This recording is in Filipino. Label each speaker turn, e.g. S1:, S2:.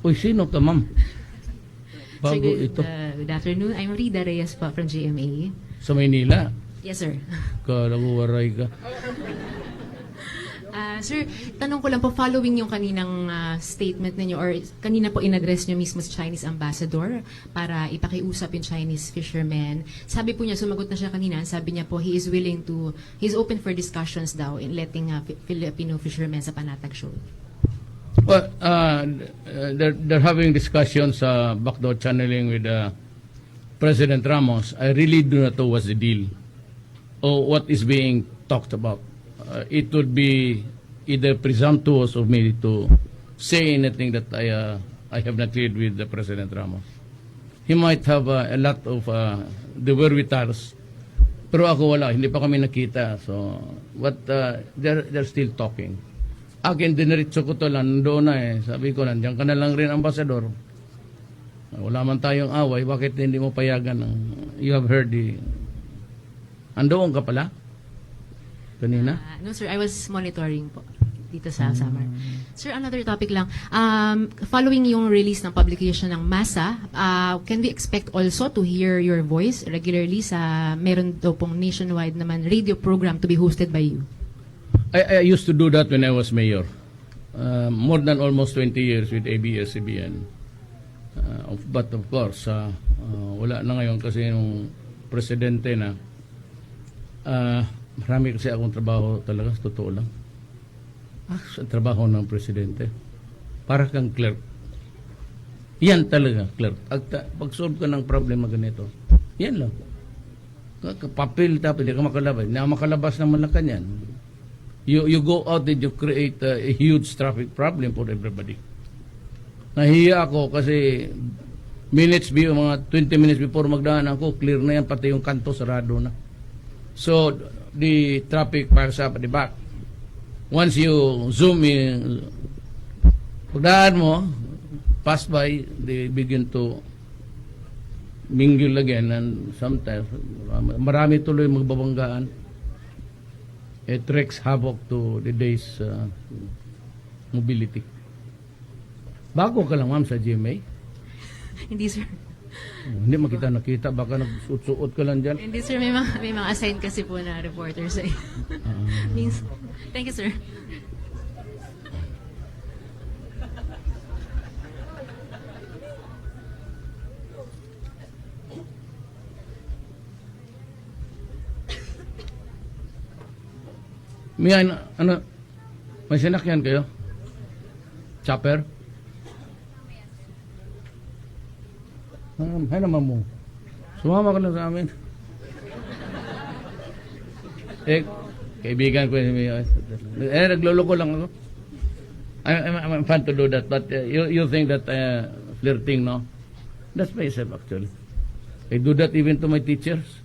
S1: Uy, sino ka, ma'am? Bago
S2: good,
S1: ito.
S2: uh, good afternoon. I'm Rida Reyes po from GMA.
S1: Sa Maynila.
S2: Yes, sir.
S1: Kalawaray ka.
S2: Ah, sir, tanong ko lang po, following yung kaninang ah, statement ninyo or kanina po in-address nyo mismo sa Chinese ambassador para ipakiusap yung Chinese fishermen. Sabi po niya, sumagot na siya kanina, sabi niya po he is willing to, he's open for discussions daw in letting Fi- Filipino fishermen sa Panatag Shoal.
S1: Well, uh, they're, they're having discussions uh, backdoor channeling with uh, President Ramos. I really do not know what's the deal or what is being talked about. Uh, it would be either presumptuous of me to say anything that I, uh, I have not cleared with the President Ramos. He might have uh, a lot of uh, the wherewithals, pero ako wala, hindi pa kami nakita. So, what, uh, they're, they're still talking. Akin, diniritso ko to lang, doon na eh. Sabi ko, nandiyan ka na lang rin, ambasador. Wala man tayong away, bakit hindi mo payagan ng, you have heard the, andoon ka pala? Kanina?
S2: Ah, no, sir, I was monitoring po dito sa summer. Sir, another topic lang. Um, following yung release ng publication ng MASA, uh, can we expect also to hear your voice regularly sa meron daw pong nationwide naman radio program to be hosted by you?
S1: I, I used to do that when I was mayor. Uh, more than almost 20 years with ABS-CBN. Uh, of- but of course, uh, uh, wala na ngayon kasi yung presidente na uh, marami kasi akong trabaho talaga, sa totoo lang. Ah, sa trabaho ng presidente. Para kang clerk. Yan talaga, clerk. Pag, pag-solve ka ng problema ganito, yan lang. Papel tapos hindi ka makalabas. Hindi ka makalabas ng Malacanang. You, you go out and you create uh, a huge traffic problem for everybody. Nahiya ako kasi minutes be mga 20 minutes before magdaan ako, clear na yan, pati yung kanto sarado na. So, the traffic piles up at the back. Once you zoom in, pagdaan mo, pass by, they begin to mingle again and sometimes marami tuloy magbabanggaan. It wreaks havoc to the day's uh, mobility. Bago ka lang ma'am sa GMA.
S2: Hindi, sir.
S1: Hindi makita nakita baka nagsuot-suot ka lang dyan.
S2: Hindi, sir. May mga, may mga assigned kasi po na reporters. Eh. Means, thank you, sir.
S1: May ano, ano, may sinakyan kayo? Chopper? Ah, hay naman mo. Sumama ka lang sa amin. eh, kaibigan ko. Eh, nagloloko lang ako. I, I'm, I'm fun to do that, but uh, you, you think that uh, flirting, no? That's myself, actually. I do that even to my teachers.